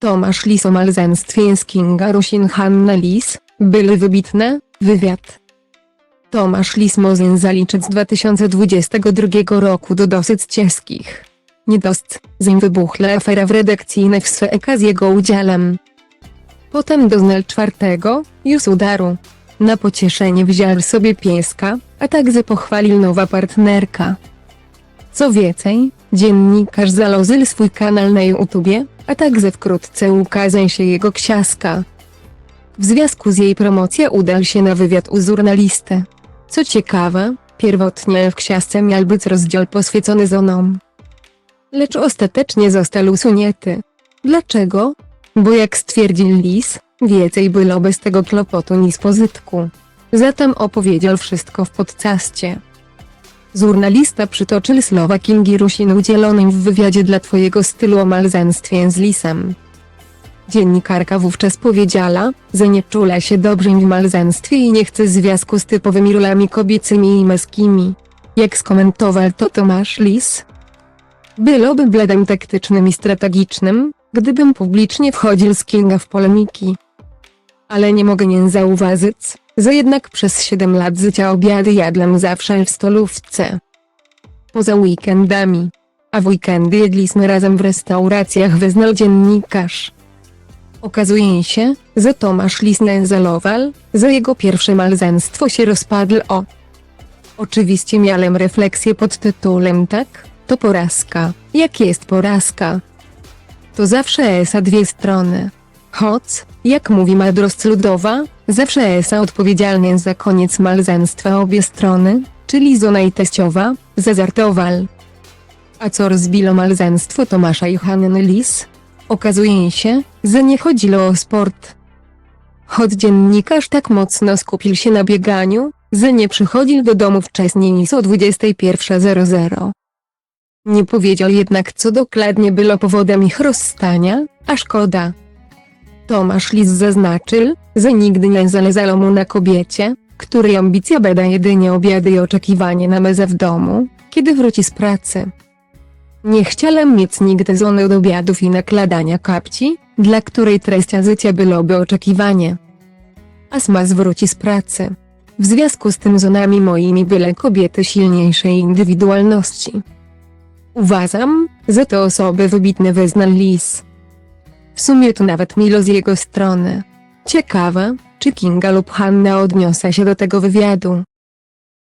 Tomasz Lis o malzęstwie z Kinga Rusin Hanna Lis, były wybitne, wywiad. Tomasz Lis Mozyn z 2022 roku do dosyć ciężkich. Niedost, zanim wybuchła afera w redakcyjnej w SWEK z jego udziałem. Potem doznał czwartego, już udaru. Na pocieszenie wziął sobie pieska, a także pochwalił nowa partnerka. Co więcej, dziennikarz zalożył swój kanał na YouTubie, a także wkrótce ukazał się jego książka. W związku z jej promocją udał się na wywiad u żurnalisty. Co ciekawe, pierwotnie w książce miał być rozdział poświęcony zonom. Lecz ostatecznie został usunięty. Dlaczego? Bo jak stwierdził Lis, więcej było bez tego klopotu niż pozytku. Zatem opowiedział wszystko w podcaście. Żurnalista przytoczył słowa Kingi Rusin udzielonym w wywiadzie dla twojego stylu o malzęstwie z Lisem. Dziennikarka wówczas powiedziała, że nie czula się dobrze w malzęstwie i nie chce związku z typowymi rolami kobiecymi i męskimi. Jak skomentował to Tomasz Lis? Byłoby bledem taktycznym i strategicznym, gdybym publicznie wchodził z Kinga w polemiki. Ale nie mogę nie zauważyć, że jednak przez 7 lat życia obiady jadłem zawsze w stolówce. Poza weekendami. A w weekendy jedliśmy razem w restauracjach wyznał dziennikarz. Okazuje się, że Tomasz Lis nędzalował, że jego pierwsze malzęstwo się rozpadło. Oczywiście miałem refleksję pod tytułem tak, to porażka. Jak jest porażka? To zawsze esa dwie strony. Choć, jak mówi mądrość ludowa, zawsze esa odpowiedzialny za koniec malzęstwa obie strony, czyli zona i teściowa, zazartowal. A co rozbilo malzęstwo Tomasza i Hanny Lis? Okazuje się, że nie chodziło o sport. Choć dziennikarz tak mocno skupił się na bieganiu, że nie przychodził do domu wcześniej niż o 21.00. Nie powiedział jednak co dokładnie było powodem ich rozstania, a szkoda. Tomasz Lis zaznaczył, że nigdy nie zależało mu na kobiecie, której ambicja bada jedynie obiady i oczekiwanie na mezę w domu, kiedy wróci z pracy. Nie chciałem mieć nigdy zony od obiadów i nakładania kapci, dla której treścią życia byłoby oczekiwanie. Asma zwróci z pracy. W związku z tym zonami moimi byle kobiety silniejszej indywidualności. Uważam, że to osoby wybitne wyznał Lis. W sumie to nawet milo z jego strony. Ciekawe, czy Kinga lub Hanna odniosła się do tego wywiadu.